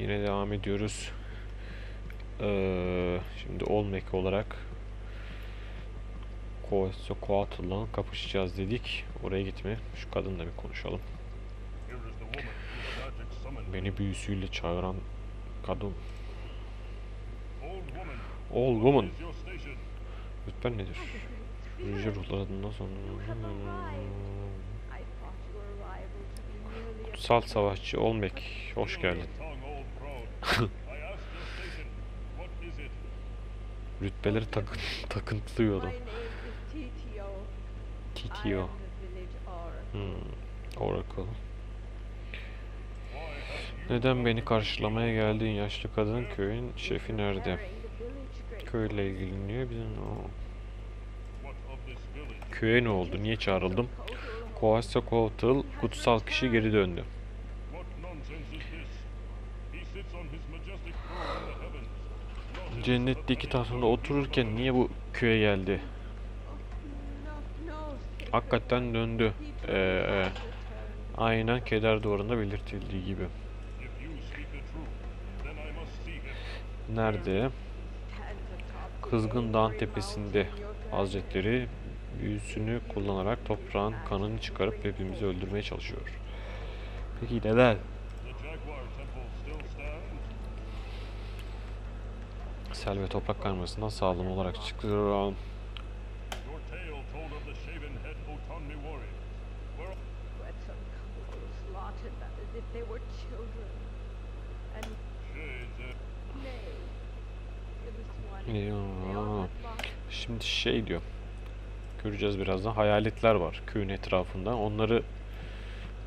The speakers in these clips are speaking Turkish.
Yine devam ediyoruz. Ee, şimdi Olmek olarak Quetzalcoatl'la kapışacağız dedik. Oraya gitme. Şu kadınla bir konuşalım. Beni büyüsüyle çağıran kadın. Old woman? Lütfen nedir? Yüce ruhlar adından sonra... Kutsal savaşçı Olmek. Hoş geldin. Rütbeleri takın takıntılıyor adam. TTO. Hmm. Oracle. Neden beni karşılamaya geldiğin yaşlı kadın köyün şefi nerede? Köyle ilgileniyor bizim o. Köye ne oldu? Niye çağrıldım? Quetzalcoatl kutsal kişi geri döndü. Cennetteki tahtında otururken niye bu köye geldi? Hakikaten döndü. Ee, aynen keder duvarında belirtildiği gibi. Nerede? Kızgın Dağın tepesinde Hazretleri büyüsünü kullanarak toprağın kanını çıkarıp hepimizi öldürmeye çalışıyor. Peki neden? Was one. Ya, They all had lost Şimdi şey diyor. Göreceğiz birazdan. Hayaletler var köyün etrafında. Onları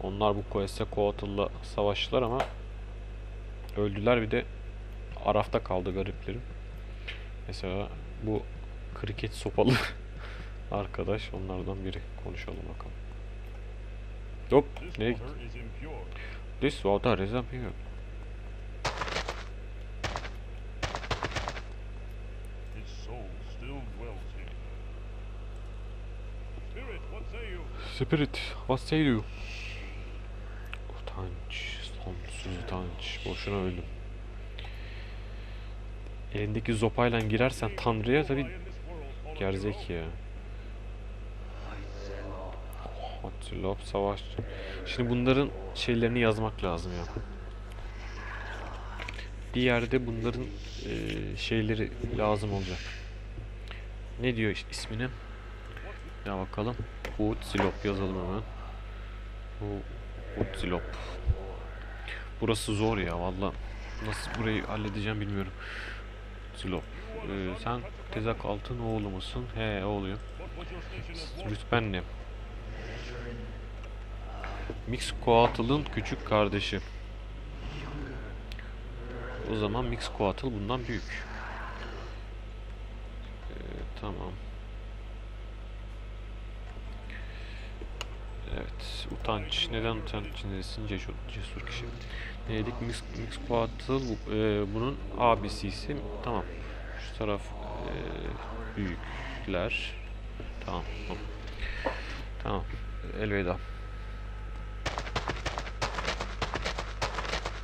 onlar bu Quetzalcoatl'la savaştılar ama öldüler bir de Araf'ta kaldı gariplerim. Mesela bu kriket sopalı arkadaş onlardan biri. Konuşalım bakalım. Hop This nereye water gitti? is impure. This water is you? Spirit, what say you? Utanç, sonsuz utanç. Boşuna öldüm. Elindeki zopayla girersen Tanrı'ya tabi gerzek ya. Hatırlop savaş. Şimdi bunların şeylerini yazmak lazım ya. Bir yerde bunların eee, şeyleri lazım olacak. Ne diyor işte ismini? Ya bakalım. Utzilop yazalım hemen. Bu Utzilop. Burası zor ya valla. Nasıl burayı halledeceğim bilmiyorum. Utzilop. Ee, sen Tezak Altın oğlu musun? He oğluyum. What was your station at Rütben ne? Mixcoatl'ın küçük kardeşi. O zaman Mixcoatl bundan büyük. Ee, tamam. Evet, utanç. Neden utanç içindesin? Cesur, cesur kişi. Dedik? Mix, Mixcoatl bu- e, bunun abisiysi. Tamam. Şu taraf e, büyükler. Tamam. Tamam. Tamam. Elveda.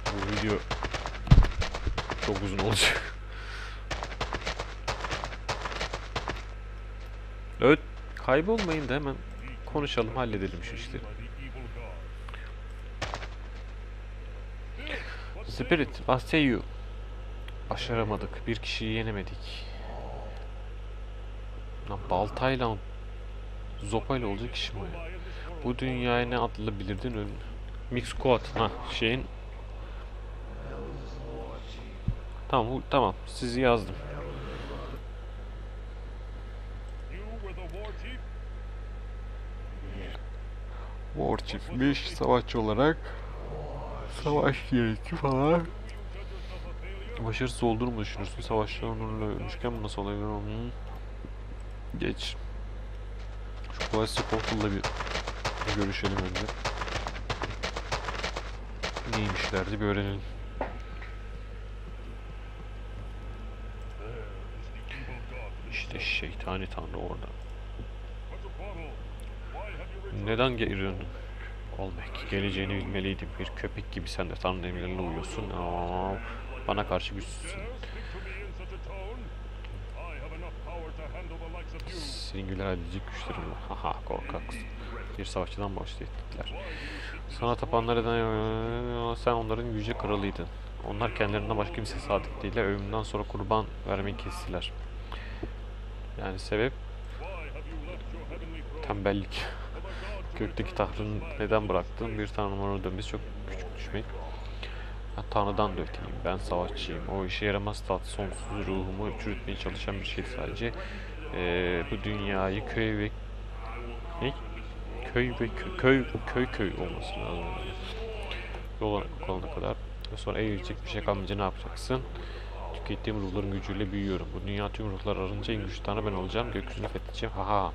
Bu video çok uzun olacak. Evet, kaybolmayın da hemen konuşalım, halledelim şu işleri. Spirit, what say you? Başaramadık, bir kişiyi yenemedik. Lan baltayla, zopayla olacak iş mi? Bu dünyaya ne adlı? Mix Quad. Ha şeyin. Tamam tamam sizi yazdım. You were the war chief? War Chief'miş savaşçı olarak savaş gerekli falan. Başarısız olduğunu mu düşünürsün? Savaşta onunla ölmüşken bu nasıl olabilir? Hmm. Geç. Şu Quetzalcoatl'la bir bir görüşelim önce. Neymişlerdi bir öğrenelim. İşte şeytani tanrı orada. Neden geri döndün? Olmek. Geleceğini bilmeliydim. Bir köpek gibi sen de Tanrı'nın emirlerine uyuyorsun. Aa, bana karşı güçsüzsün. Dare speak to me in such a tone? I have enough power to handle the likes of you. Senin güler edecek güçlerin var. Haha korkaksın. Bir savaşçıdan bahsettiler. Sana tapanlardan sen onların yüce kralıydın. Onlar kendilerinden başka kimse sadık değiller. Ölümünden sonra kurban vermeyi kestiler. Yani sebep tembellik. Gökteki this neden bıraktın? Bir tanrının onu dönmesi çok küçük düşmek. Ha, Tanrı'dan da. Ben savaşçıyım. O işe yaramaz tat sonsuz ruhumu çürütmeye çalışan bir şey sadece. Ee, bu dünyayı köy ve ne? Köy ve köy köy köy, köy olması lazım. Yola kalana kadar. Sonra eğilecek bir şey kalmayınca ne yapacaksın? Tükettiğim ruhların gücüyle büyüyorum. Bu dünya tüm ruhlar arınca en güçlü tanrı ben olacağım. Gökyüzünü fethedeceğim. Haha. Ha.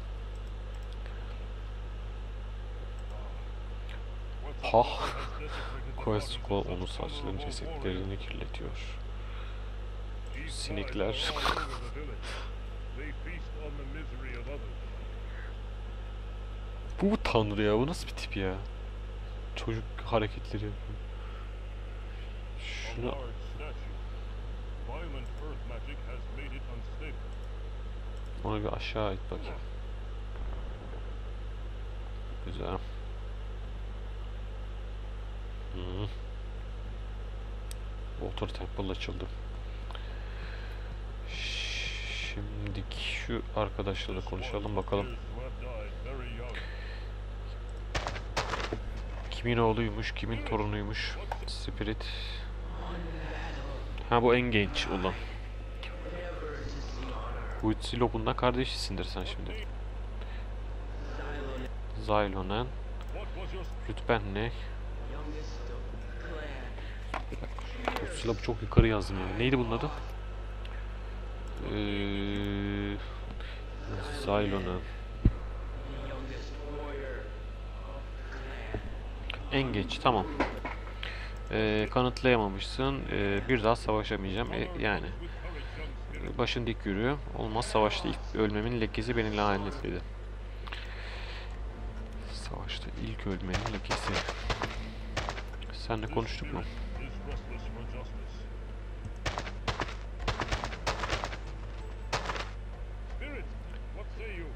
Quest Call onu saçların cesetlerini kirletiyor. Others. Bu mu tanrı ya? Bu nasıl bir tip ya? Çocuk hareketleri yapıyor. A Şunu large statue. Violent earth magic has made it unstable. ona bir aşağı it bakayım. Güzel. Hı. Water Temple açıldı. Şimdiki şu arkadaşla da konuşalım bakalım. Kimin oğluymuş, kimin torunuymuş. Spirit. Ha bu en genç olan. Huitzilo bundan kardeşisindir sen şimdi. Your Rütben ne? Huitzilo çok yukarı yazdım ya. Neydi bunun adı? Ee, Zaylonen. En geç tamam. Ee, kanıtlayamamışsın. Ee, bir daha savaşamayacağım. E, yani. Ee, Başın dik yürüyor. Olmaz savaşta ilk ölmemin lekesi beni lanetledi. Savaşta ilk ölmenin lekesi. Senle konuştuk mu? is restless for justice? Spirit, what say you?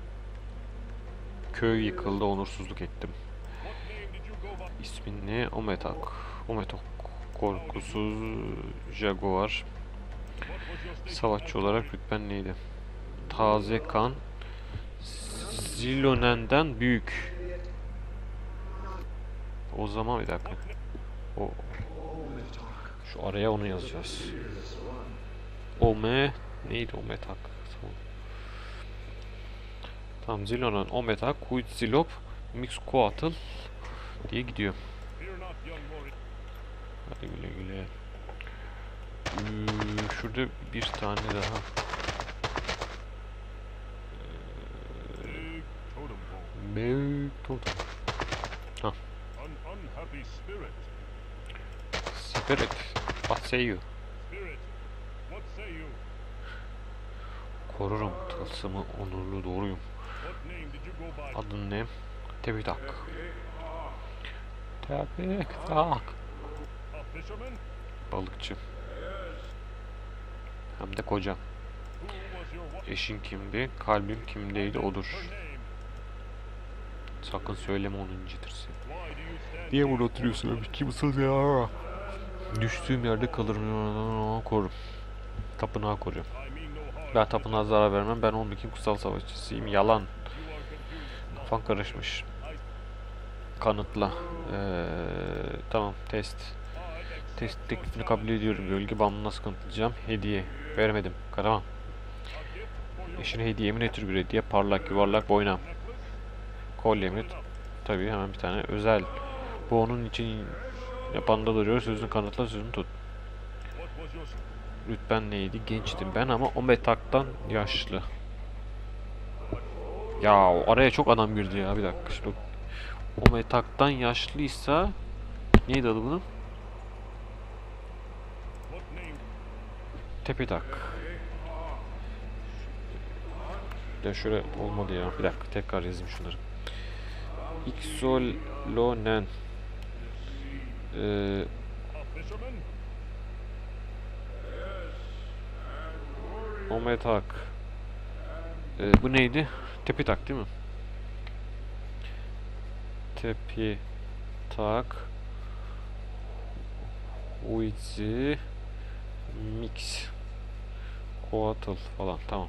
Köy yıkıldı, onursuzluk ettim. İsmin ne? Ometak. Ometok. Korkusuz Jaguar. Savaşçı olarak rütben neydi? Taze kan. Zilonen'den büyük. O zaman bir dakika. O şu araya onu yazacağız. Ome neydi Ometak? Tamam Zilonen, Ometak, Huitzilop, Mixcoatl diye gidiyor. Hadi güle güle. Ee, şurada bir tane daha. Big. Büyük totem. You? Spirit, what say you? Korurum tılsımı onurlu doğruyum. Adın ne? Tepitak. Tepitak. A fisherman? Balıkçı. Hem de koca. Eşin kimdi? Kalbim kimdeydi? Odur. Sakın söyleme onu incitirsin. Niye burada oturuyorsun abi? Kimsin ya? Düştüğüm yerde kalırım. Korurum. Tapınağı koruyorum. Ben tapınağa zarar vermem. Ben Olmek'in kutsal savaşçısıyım. Yalan. Kafan karışmış. Kanıtla. Ee, tamam test. Test teklifini kabul ediyorum. Gölge bağımını nasıl kanıtlayacağım? Hediye. Vermedim. Karaman. Eşine hediye mi ne tür bir hediye? Parlak, yuvarlak, boyna. Kolye mi? Tabii hemen bir tane. Özel. Bu onun için yapanda duruyor. Sözünü kanıtla, sözünü tut. Rütben neydi? Gençtim ben ama o metaktan yaşlı. Ya araya çok adam girdi ya bir dakika şimdi. O metaktan yaşlıysa neydi adı bunun? Tepetak. Ya şöyle olmadı ya. Bir dakika tekrar yazayım şunları. Xolonen. Ee? Ometak. Ee, bu neydi? Tepitak değil mi? Tepitak. Uizi. Mix. Coatl falan. Tamam.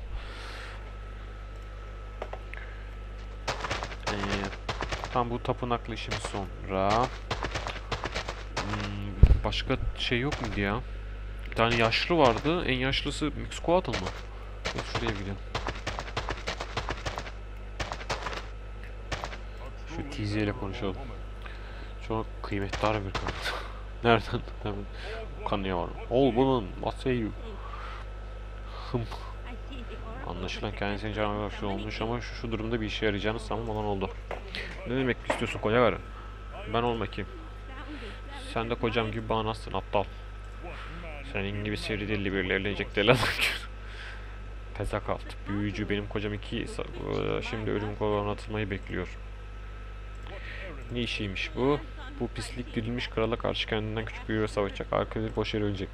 Ee, tam bu tapınaklı işimiz sonra. Hmm, başka şey yok muydu ya? Bir tane yaşlı vardı. En yaşlısı Mix Coatl mı? Şuraya gidelim. Şu TZ ile konuşalım. Çok kıymetli bir kan. Nereden? Hemen kanıyor. Ol bunun. What say you? Hım. Anlaşılan kendisini canlı başlı olmuş ama şu, şu durumda bir işe yarayacağını sanmam olan oldu. Ne demek istiyorsun koca karı? Ben olma kim? Sen de kocam gibi bağnazsın aptal. Senin gibi sivri dilli biriyle evlenecek deli adam Tezakalt. Büyücü benim kocam iki sa- şimdi ölüm kovalarına atılmayı bekliyor. Ne işiymiş bu? Bu pislik dirilmiş krala karşı kendinden küçük bir yere savaşacak. Arkadaşı boş yere ölecek.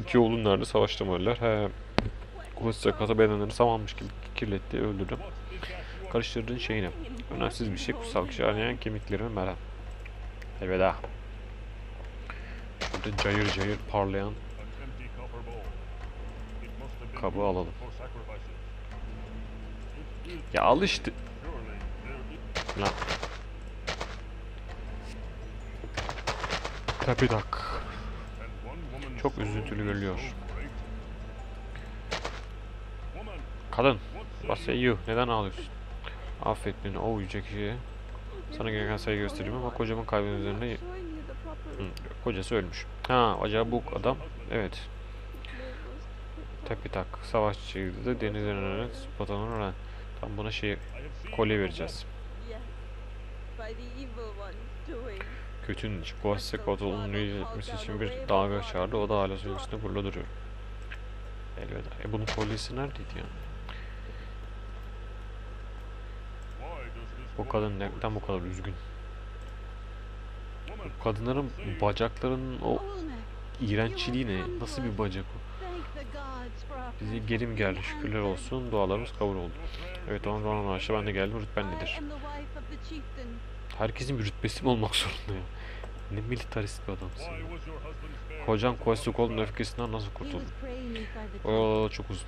İki oğlun nerede öldüler? He. Kuvvetse kata bedenlerini samanmış gibi kirletti, öldürdü. Karıştırdığın şey ne? Önemsiz bir şey. Kutsal kişi arayan kemiklerimi merhem. Elveda. Şurada cayır cayır parlayan kabı alalım. Ya al işte. Lan. Tapidak. Çok üzüntülü görülüyor. Kadın. you? Neden ağlıyorsun? Affet beni o yüce kişi. Sana gereken saygı göstereyim ama kocamın the proper Hı, kocası ölmüş. Ha acaba bu adam evet. Tepitak savaşçıydı denizin önüne spatanın öğren. Tam buna şey kolye vereceğiz. Kötünün iç. Kuvasse Kotol'un etmesi için bir dalga çağırdı. O da hala suyun üstünde burada duruyor. Elveda. E bunun kolyesi neredeydi ya? Why does this Bu kadın neden bu kadar üzgün? Bu kadınların bacaklarının o iğrençliği ne? Nasıl bir bacak o? Bize geri geldi? Şükürler olsun. Dualarımız kabul oldu. Evet onun aşağı ben de geldim. Rütben nedir? Herkesin bir rütbesi mi olmak zorunda ya? Ne militarist bir adamsın. Ya. Kocan Koestukol'un öfkesinden nasıl kurtuldun? Oo çok uzun.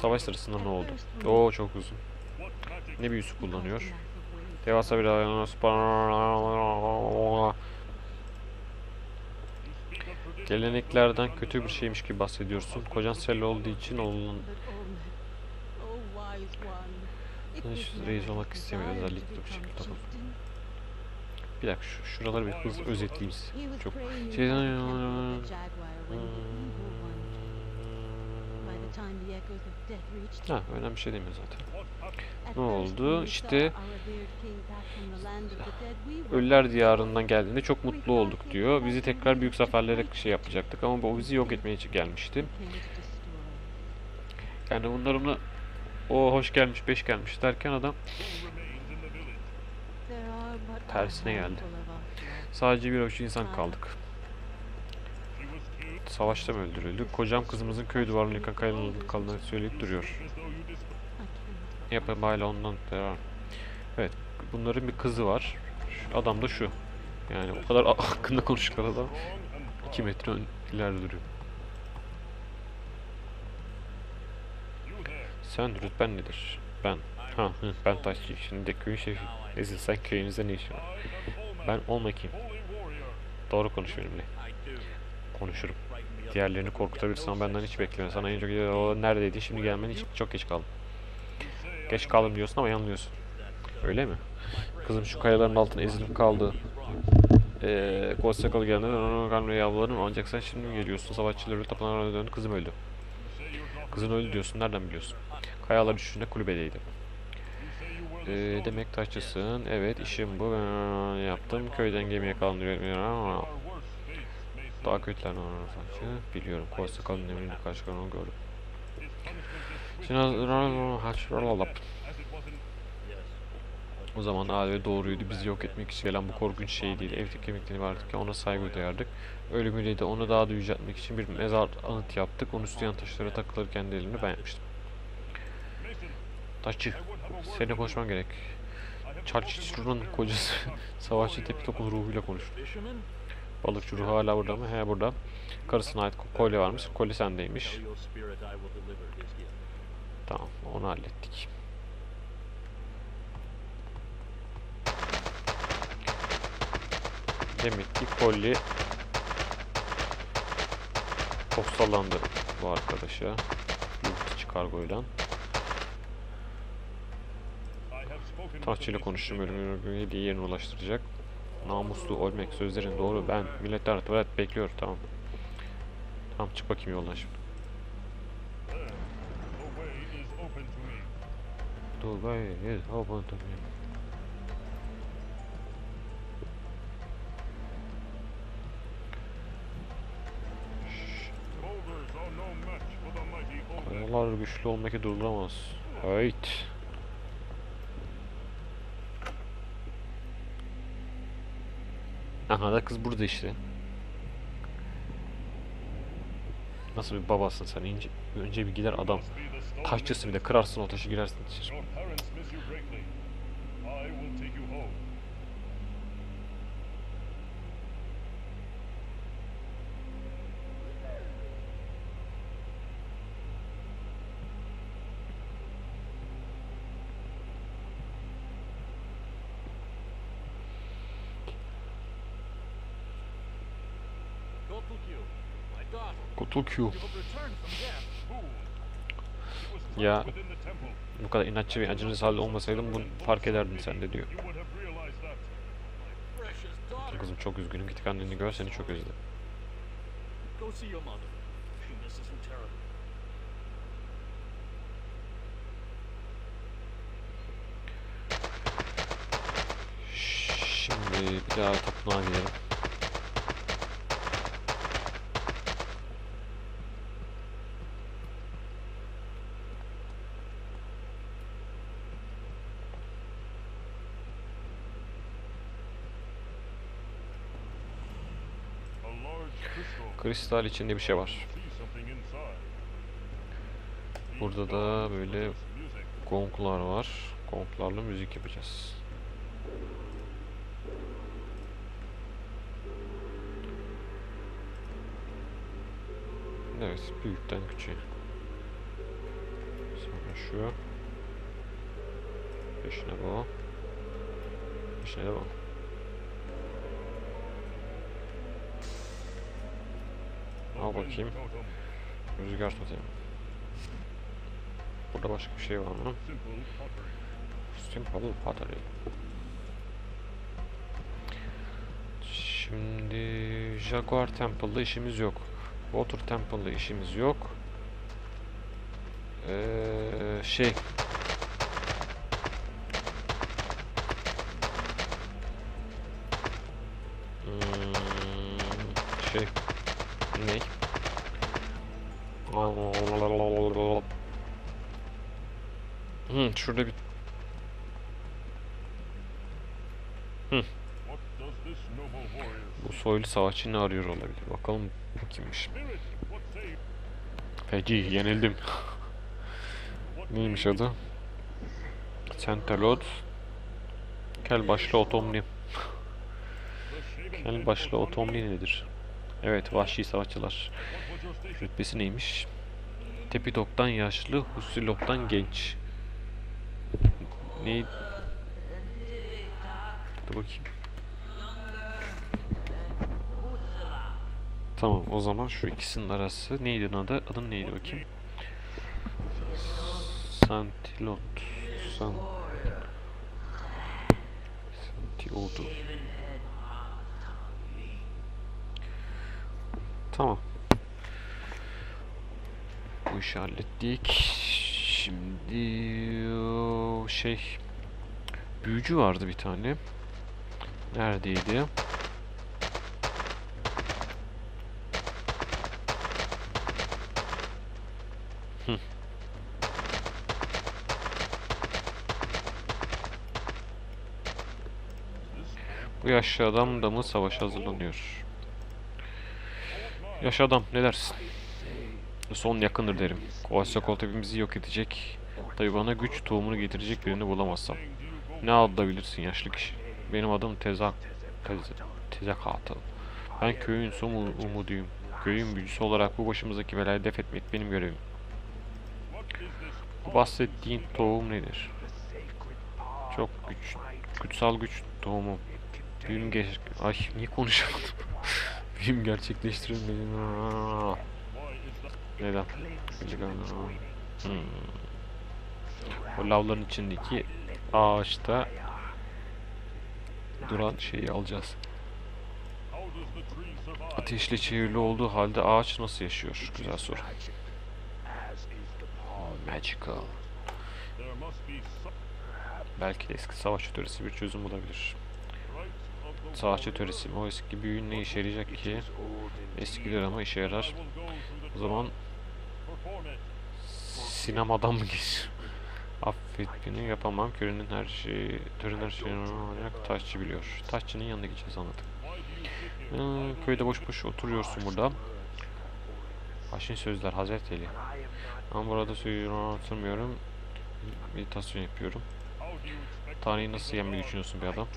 Savaş sırasında ne oldu? Oo çok uzun. Ne büyüsü kullanıyor? Devasa bir? Geleneklerden kötü bir şeymiş gibi bahsediyorsun. Kocan sel olduğu için oğlun Hiç reis olmak istemiyor özellikle bu şekilde. Tamam. Bir dakika şu, şuraları bir hızlı özetleyeyim size. Çok şey Ha önemli bir şey demiyor zaten. Ne oldu? İşte Ölüler diyarından geldiğinde çok mutlu olduk diyor. Bizi tekrar büyük zaferlere şey yapacaktık ama o bizi yok etmeye gelmişti. Yani bunlar ona o hoş gelmiş beş gelmiş derken adam? Tersine geldi. sadece bir avuç insan kaldık. Savaşta mı öldürüldü? Kocam kızımızın köy duvarını yıkan kayanın kaldığını söyleyip duruyor. Yapayım hala ondan devam. Evet bunların bir kızı var. Şu adam da şu. Yani o kadar hakkında konuştuklar adam Wrong and 2 metre ileride duruyor. you there. Sen rütben nedir? Ben. Ha ben taşçı. Şimdi de köyün şefi. Ezilsen köyünüzde ne işin var? Ben olma kim? Doğru konuş benimle. Konuşurum. Diğerlerini korkutabilirsin ama benden hiç bekleme. Sana en çok o neredeydin şimdi gelmen hiç çok geç kaldım. Geç kaldım diyorsun ama yanılıyorsun. Öyle mi? Kızım şu kayaların altına ezilip kaldı. Eee Kossakalı geldi. Onun kanlı yavrularım ancak sen şimdi geliyorsun? Savaşçıları tapınağına döndü. Kızım öldü. Kızın öldü diyorsun. Nereden biliyorsun? Kayalar düşünde kulübedeydi. Eee demek taşçısın. Evet işim bu. Ben yaptım. Köyden gemiye may slay. Daha kötüler sanki. Biliyorum. Kossakalı'nın emrini karşı onu gördüm. O zaman Alev doğruydu. Bizi yok etmek için gelen bu korkunç şey değil. Evdeki kemikleri vardık ya ona saygı duyardık. Ölümüyle de onu daha da yüceltmek için bir mezar anıt yaptık. Onu süsleyen taşlara takılır kendi elimle ben yapmıştım. Taşçı, seninle konuşmam gerek. Çarçıçı'nın kocası savaşçı Tepitok'un ruhuyla konuştu. Balıkçı ruhu hala burada mı? He burada. Karısına ait ko- kolye varmış. Kolye sendeymiş. Tamam onu hallettik. Demek ki kolye postalandı bu arkadaşa. Yurt kargoyla. I have Taşçıyla beast konuştum ölümün hediye yerine ulaştıracak. Namuslu ölmek sözlerin doğru ben milletler tuvalet bekliyor tamam. Tamam çık bakayım yoldan şimdi. Dubai is open to me. Kayalar güçlü olmak durduramaz. Hayt. Aha da kız burada işte. Nasıl bir babasın sen ince, önce bir gider adam. Taşçısı bir de kırarsın o taşı girersin was right Ya bu kadar inatçı ve acınız halde olmasaydım bunu fark ederdin sen de diyor. Kızım çok üzgünüm git anneni gör seni çok özledim. Şimdi bir daha tapınağa gidelim. Kristal içinde bir şey var. Burada da böyle gonglar var. Gonglarla müzik yapacağız. Evet, büyükten küçüğe. Sonra şu. Peşine bu. Peşine bu. Al bakayım. Rüzgar tutayım. Burada başka bir şey var mı? Simple pottery. Şimdi Jaguar Temple'da işimiz yok. Water Temple'da işimiz yok. Ee, şey ne? Hmm, şurada bir warrior Bu soylu savaşçı ne arıyor olabilir? Bakalım bu kimmiş? Peki yenildim. Neymiş adı? Centelot. Kel başlı otomni. Kel başlı otomni nedir? Evet vahşi savaşçılar. Rütbesi neymiş? Tepitok'tan yaşlı, Husilop'tan genç. Ne? Dur bakayım. Tamam o zaman şu ikisinin arası neydi adı? Adın neydi bakayım? Santilot. San... Santiodu. Tamam. Bu işi hallettik. Şimdi şey büyücü vardı bir tane. Neredeydi? Bu yaşlı adam da mı savaşa hazırlanıyor? Yaşlı adam ne dersin? Son yakındır derim. Kovatsakol hepimizi yok edecek. Tabi bana güç tohumunu getirecek birini bulamazsam. Ne adla bilirsin yaşlı kişi? Benim adım Tezak... Tez, Tezak Hatıl. Ben köyün son um- umuduyum. Köyün büyücüsü olarak bu başımızdaki belayı def etmek benim görevim. Bu bahsettiğin tohum nedir? Çok güç, kutsal güç tohumu. Büyüm geç... Ay niye konuşamadım? Büyüm gerçekleştirilmedi. Neden? Hmm. O lavların içindeki ağaçta duran şeyi alacağız. Ateşle çevrili olduğu halde ağaç nasıl yaşıyor? Güzel soru. Oh, magical. Belki de eski savaşçı töresi bir çözüm bulabilir. Savaşçı töresi? O eski büyün ne işe yarayacak ki? Eskidir ama işe yarar. O zaman sinemadan mı geç? Affet beni yapamam. Körünün her şeyi, törün her şeyini ancak taşçı biliyor. Taşçının yanına gideceğiz anladım. Ee, köyde boş boş oturuyorsun burada. Haşin sözler Hazreti Ali. Ben burada suyunu anlatmıyorum. Meditasyon yapıyorum. Tanrı'yı nasıl yenmeyi düşünüyorsun bir adam?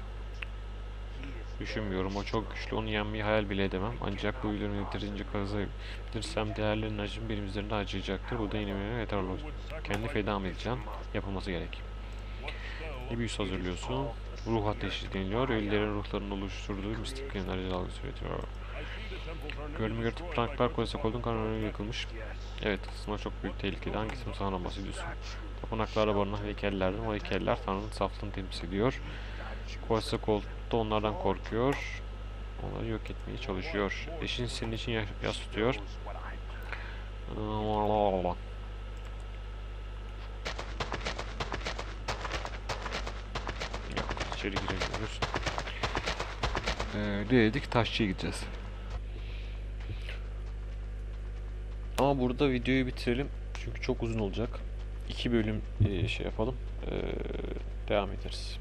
Düşünmüyorum. O çok güçlü. Onu yenmeyi hayal bile edemem. Ancak bu ürünü yeterince kazanabilirsem değerlerin acım benim üzerinde acıyacaktır. Bu da yine yeterli olur. Kendi feda edeceğim. Yapılması gerek. Ne büyüsü hazırlıyorsun? Ruh ateşi deniliyor. Ölülerin ruhlarının oluşturduğu mistik enerji dalgası üretiyor. Görünme göre tapınaklar koysak olduğun kanunu yıkılmış. Evet, aslında çok büyük tehlikeli. Hangisini sana bahsediyorsun? Tapınaklarda barınan heykellerden o heykeller Tanrı'nın saflığını temsil ediyor. Koysak da onlardan korkuyor. Onları yok etmeye çalışıyor. Eşin senin için yas, tutuyor. Yok, içeri giremiyoruz. Ee, dedik taşçıya gideceğiz. Ama burada videoyu bitirelim. Çünkü çok uzun olacak. İki bölüm e, şey yapalım. Ee, devam ederiz.